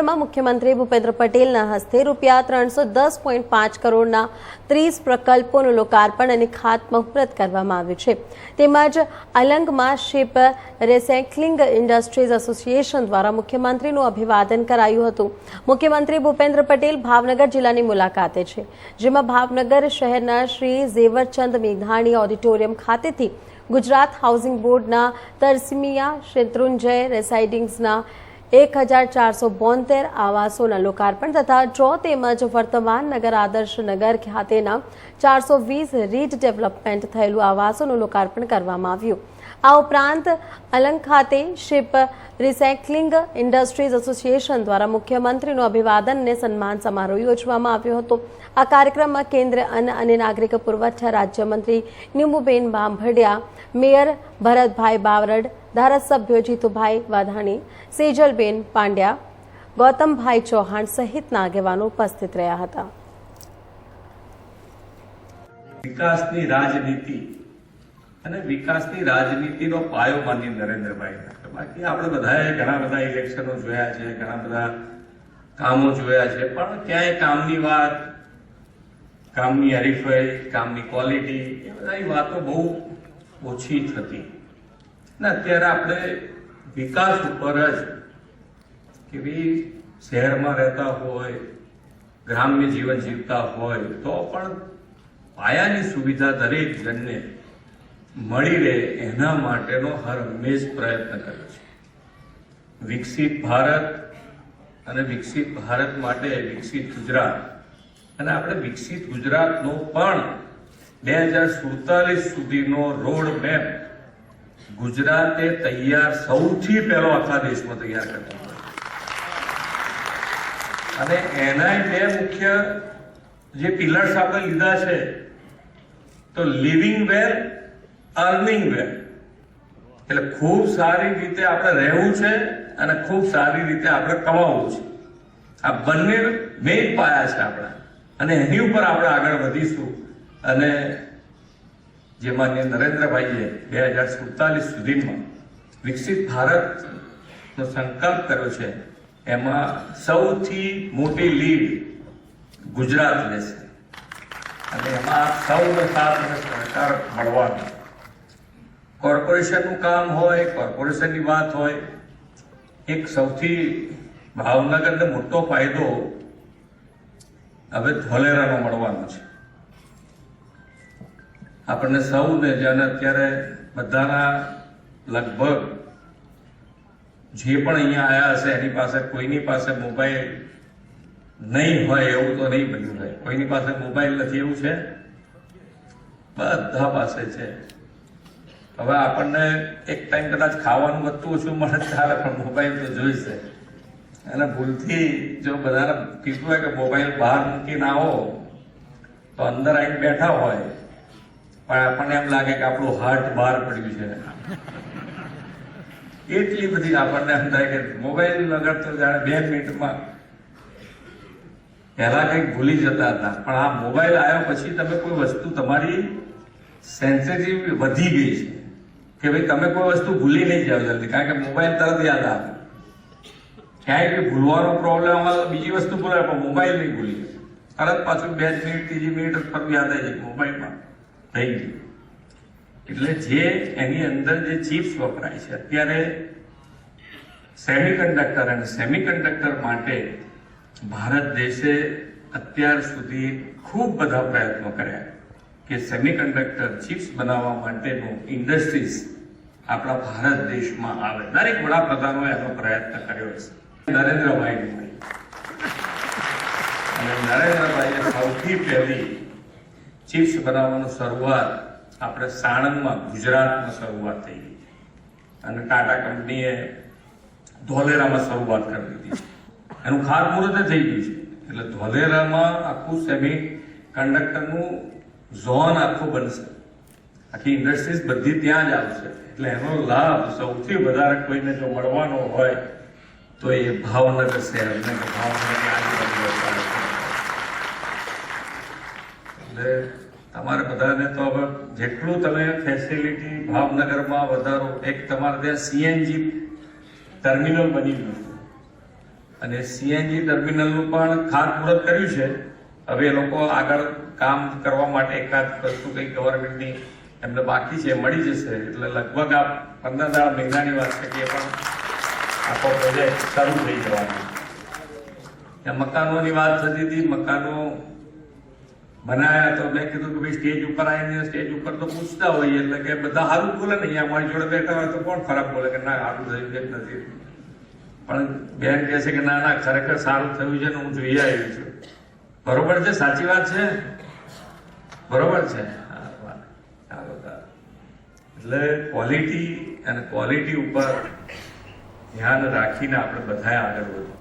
ભાવનગરમાં મુખ્યમંત્રી ભૂપેન્દ્ર પટેલના હસ્તે રૂપિયા ત્રણસો દસ પોઈન્ટ પાંચ કરોડના ત્રીસ પ્રકલ્પોનું લોકાર્પણ અને ખાતમુહૂર્ત કરવામાં આવ્યું છે. તેમજ અલંગમાં શિપ રેસેકલિંગ ઇન્ડસ્ટ્રીઝ એસોસિએશન દ્વારા મુખ્યમંત્રીનું અભિવાદન કરાયું હતું. મુખ્યમંત્રી ભૂપેન્દ્ર પટેલ ભાવનગર જિલ્લાની મુલાકાતે છે. જેમાં ભાવનગર શહેરના શ્રી ઝેવરચંદ મેઘાણી ઓડિટોરિયમ ખાતેથી ગુજરાત હાઉસિંગ બોર્ડના તરસીમિયા શેત્રુંજય રેસાઇડિંગ્સના એક હજાર ચારસો બોતેર આવાસોના લોકાર્પણ તથા ડ્રો તેમજ વર્તમાન નગર આદર્શ નગર ખાતેના ચારસો વીસ રીડ ડેવલપમેન્ટ થયેલું આવાસોનું લોકાર્પણ કરવામાં આવ્યું. આ ઉપરાંત અલંગ ખાતે શિપ રિસાયકલિંગ ઇન્ડસ્ટ્રીઝ એસોસિએશન દ્વારા મુખ્યમંત્રીનું અભિવાદન અને સન્માન સમારોહ યોજવામાં આવ્યો હતો. આ કાર્યક્રમમાં કેન્દ્ર અન્ન અને નાગરિક પુરવઠા રાજ્યમંત્રી નિમુબેન બાંભડિયા, મેયર ભરતભાઈ બાવરડ, ધારાસભ્યો જીતુભાઈ વાધાણી, સેજલબેન પાંડ્યા, ગૌતમભાઈ ચૌહાણ સહિતના આગેવાનો ઉપસ્થિત રહ્યા હતા. વિકાસની રાજનીતિ અને વિકાસની રાજનીતિનો પાયો માન્ય નરેન્દ્રભાઈ. બાકી આપણે બધાએ ઘણા બધા ઇલેક્શનો જોયા છે, ઘણા બધા કામો જોયા છે, પણ ક્યાંય કામની વાત, કામની હરીફાઈ, કામની ક્વોલિટી એ બધાની વાતો બહુ ઓછી થતી. ને અત્યારે આપણે વિકાસ ઉપર જ કે ભાઈ શહેરમાં રહેતા હોય, ગ્રામ્ય જીવન જીવતા હોય, તો પણ પાયાની સુવિધા દરેક જણને મળી રહે એના માટેનો હર હંમેશ પ્રયત્ન કર્યો છે. વિકસિત ભારત અને વિકસિત ભારત માટે વિકસિત ગુજરાત. અને આપણે વિકસિત ગુજરાતનો પણ બે હજાર સુડતાલીસ સુધીનો રોડ મેપ ગુજરાતે તૈયાર સૌથી પહેલો આખા દેશમાં તૈયાર કર્યો અને એના બે મુખ્ય જે પિલર્સ આપણે લીધા છે, તો લિવિંગ વેલ અર્નિંગ વે. એટલે ખૂબ સારી રીતે આપણે રહેવું છે અને ખૂબ સારી રીતે આપણે કમાવવું છે. આ બંને મેઇન પાયા છે આપણા. અને એની ઉપર આપણે આગળ વધીશું. અને જે માન્ય નરેન્દ્રભાઈએ બે હજાર સુડતાલીસ સુધીમાં વિકસિત ભારતનો સંકલ્પ કર્યો છે, એમાં સૌથી મોટી લીડ ગુજરાત લેશે અને એમાં સૌનો સાથ અને સહકાર મળવાનો કોર્પોરેશનનું કામ હોય, કોર્પોરેશનની વાત હોય, એક સૌથી ભાવનગરને મોટો ફાયદો હવે ધોલેરાનો મળવાનો છે. આપણને સૌને, જેને અત્યારે બધાના લગભગ જે પણ અહીંયા આવ્યા હશે, એની પાસે, કોઈની પાસે મોબાઈલ નહીં હોય એવું તો નહીં બન્યું હોય. કોઈની પાસે મોબાઈલ નથી એવું છે? બધા પાસે છે. હવે આપણને એક ટાઈમ કદાચ ખાવાનું વધતું ઓછું મળે ચાલે પણ મોબાઈલ તો જોઈશે. અને ભૂલથી જો બધાને કીધું હોય કે મોબાઈલ બહાર મૂકીને આવો, તો અંદર આવીને બેઠા હોય, પણ આપણને એમ લાગે કે આપણું હાર્ટ બહાર પડ્યું છે. એટલી બધી આપણને એમ થાય કે મોબાઈલ વગર તો જાણે બે મિનિટમાં પહેલા કંઈક ભૂલી જતા હતા. પણ આ મોબાઈલ આવ્યો પછી તમે કોઈ વસ્તુ તમારી સેન્સિટિવ વધી ગઈ છે. કે ભાઈ તમે કોઈ વસ્તુ ભૂલી નહીં જાવ જલ્દી, કારણ કે મોબાઈલ તરત યાદ આવે. ક્યાંય કે ભૂલવાનો પ્રોબ્લેમ આવે બીજી વસ્તુ ભૂલાય, પણ મોબાઈલ નહીં ભૂલી તરત પાછું બે મિનિટ, ત્રીજી મિનિટ પર યાદ આવી જાય, મોબાઈલમાં થઈ ગયું. એટલે જે એની અંદર જે ચિપ્સ વપરાય છે, અત્યારે સેમિકન્ડક્ટર અને સેમિકન્ડક્ટર માટે ભારત દેશે અત્યાર સુધી ખૂબ બધા પ્રયત્નો કર્યા. કે સેમિકન્ડક્ટર ચિપ્સ બનાવવા માટેનું ઇન્ડસ્ટ્રીઝ આપણા ભારત દેશમાં આવે. દરેક વડાપ્રધાનો એનો પ્રયત્ન કર્યો છે. નરેન્દ્રભાઈ અને નરેન્દ્રભાઈએ સૌથી પહેલી ચિપ્સ બનાવવાનું શરૂઆત આપણે સાણંદમાં, ગુજરાતમાં શરૂઆત થઈ ગઈ. અને ટાટા કંપનીએ ધોલેરામાં શરૂઆત કરી દીધી છે. એનું ખાતમુહૂર્ત થઈ ગયું છે. એટલે ધોલેરામાં આખું સેમી કંડક્ટરનું ઝોન આખો બનશે આખી ઇન્ડસ્ટ્રીઝ બધી ત્યાં જ આવશે એટલે એનો લાભ સૌથી વધારે કોઈને જો મળવાનો હોય તો એ ભાવનગર શહેરને ભાવનગરની આજુબાજુ એટલે તમારે બધાને તો હવે જેટલું તમે ફેસિલિટી ભાવનગરમાં વધારો એક તમારે ત્યાં સીએનજી ટર્મિનલ બની ગયું અને સીએનજી ટર્મિનલનું પણ ખાતમુહૂર્ત કર્યું છે હવે એ લોકો આગળ કામ કરવા માટે એકાદ વસ્તુ કંઈક ગવર્મેન્ટની એમને બાકી છે, મળી જશે. એટલે લગભગ આ પંદર દાડા મહિનાની વાત છે કે પણ આખો પ્રોજેક્ટ શરૂ થઈ જવાનો. મકાનોની વાત થતી હતી, મકાનો બનાવ્યા તો મેં કીધું કે ભાઈ સ્ટેજ ઉપર આવીને સ્ટેજ ઉપર તો પૂછતા હોઈએ, એટલે કે બધા સારું બોલે ને, અહીંયા અમારી જોડે બેઠા હોય તો કોણ ખરાબ બોલે કે ના સારું થયું કે નથી પણ બેન કહે છે કે ના ના, ખરેખર સારું થયું છે ને હું જોઈ આવ્યું છું. બરોબર છે, સાચી વાત છે? બરોબર છે. એટલે ક્વોલિટી અને ક્વોલિટી ઉપર ધ્યાન રાખીને આપણે બધાએ આગળ વધવું.